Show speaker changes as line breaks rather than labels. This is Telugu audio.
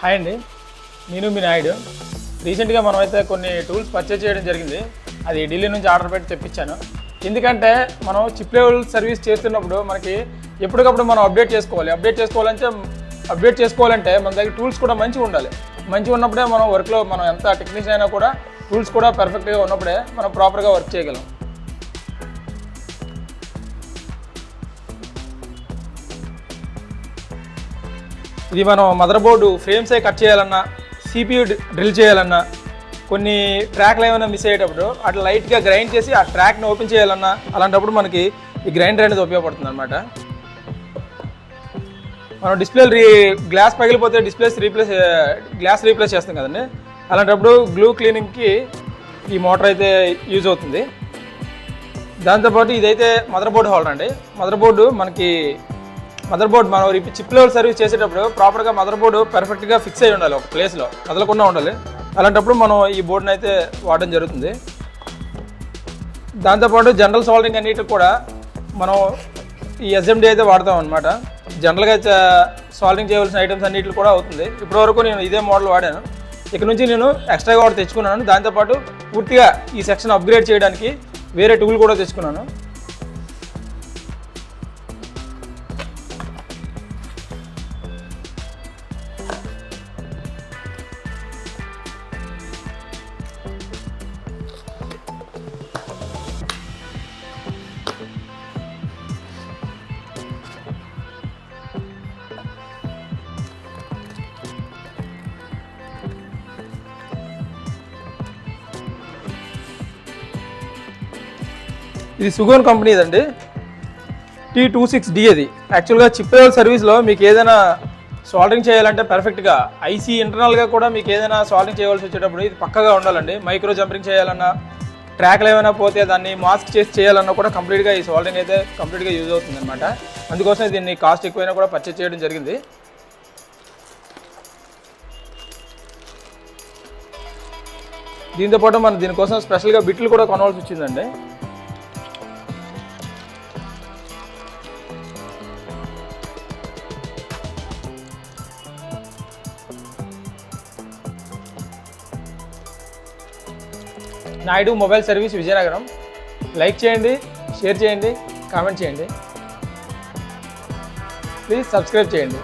హాయ్ అండి. నేను మీ నాయుడు. రీసెంట్గా మనమైతే కొన్ని టూల్స్ పర్చేజ్ చేయడం జరిగింది. అది ఢిల్లీ నుంచి ఆర్డర్ పెట్టి తెప్పించాను. ఎందుకంటే మనం చిప్ లెవెల్ సర్వీస్ చేస్తున్నప్పుడు మనకి ఎప్పటికప్పుడు మనం అప్డేట్ చేసుకోవాలి. అప్డేట్ చేసుకోవాలంటే అప్డేట్ చేసుకోవాలంటే మన దగ్గర టూల్స్ కూడా మంచిగా ఉండాలి. మంచిగా ఉన్నప్పుడే మనం వర్క్లో మనం ఎంత టెక్నీషియన్ అయినా కూడా టూల్స్ కూడా పర్ఫెక్ట్గా ఉన్నప్పుడే మనం ప్రాపర్గా వర్క్ చేయగలం. ఇది మనం మదర్ బోర్డు ఫ్రేమ్సే కట్ చేయాలన్నా సిపియు డ్రిల్ చేయాలన్నా కొన్ని ట్రాక్లు ఏమైనా మిస్ అయ్యేటప్పుడు అట్లా లైట్గా గ్రైండ్ చేసి ఆ ట్రాక్ని ఓపెన్ చేయాలన్నా అలాంటప్పుడు మనకి ఈ గ్రైండర్ అనేది ఉపయోగపడుతుంది అనమాట మనం డిస్ప్లే రీ గ్లాస్ పగిలిపోతే డిస్ప్లేస్ రీప్లేస్ గ్లాస్ రీప్లేస్ చేస్తాం కదండి. అలాంటప్పుడు గ్లూ క్లీనింగ్కి ఈ మోటార్ అయితే యూజ్ అవుతుంది. దాంతోపాటు ఇదైతే మదర్ బోర్డు హోల్డర్ అండి. మదర్ బోర్డు మనకి మదర్ బోర్డ్ మనం చిప్ లెవెల్ సర్వీస్ చేసేటప్పుడు ప్రాపర్గా మదర్ బోర్డు పర్ఫెక్ట్గా ఫిక్స్ అయి ఉండాలి ఒక ప్లేస్లో కదలకుండా ఉండాలి. అలాంటప్పుడు మనం ఈ బోర్డుని అయితే వాడడం జరుగుతుంది. దాంతోపాటు జనరల్ సాల్వింగ్ అన్నిటికి కూడా మనం ఈ ఎస్ఎండి అయితే వాడతాం అనమాట జనరల్గా సాల్వింగ్ చేయవలసిన ఐటమ్స్ అన్నిటికి కూడా అవుతుంది. ఇప్పటివరకు నేను ఇదే మోడల్ వాడాను. ఇక్కడ నుంచి నేను ఎక్స్ట్రాగా కూడా తెచ్చుకున్నాను. దాంతోపాటు పూర్తిగా ఈ సెక్షన్ అప్గ్రేడ్ చేయడానికి వేరే టూల్ కూడా తెచ్చుకున్నాను. ఇది సుగోన్ కంపెనీ అండి టీ టూ సిక్స్ డి అది. యాక్చువల్గా చిప్ లెవెల్ సర్వీస్లో మీకు ఏదైనా సాల్డరింగ్ చేయాలంటే పర్ఫెక్ట్గా ఐసీ ఇంటర్నల్గా కూడా మీకు ఏదైనా సాల్డరింగ్ చేయవలసి వచ్చేటప్పుడు ఇది పక్కగా ఉండాలండి. మైక్రో జంపరింగ్ చేయాలన్నా ట్రాక్లు ఏమైనా పోతే దాన్ని మాస్క్ చేసి చేయాలన్నా కూడా కంప్లీట్గా ఈ సాల్డరింగ్ అయితే కంప్లీట్గా యూజ్ అవుతుంది అనమాట అందుకోసం దీన్ని కాస్ట్ ఎక్కువైనా కూడా పర్చేజ్ చేయడం జరిగింది. దీంతో పాటు మనం దీనికోసం స్పెషల్గా బిట్లు కూడా కొనవలసి వచ్చిందండి. Naidu mobile service Vizianagaram. Like చేయండి షేర్ చేయండి కామెంట్ చేయండి. ప్లీజ్ సబ్స్క్రైబ్ చేయండి.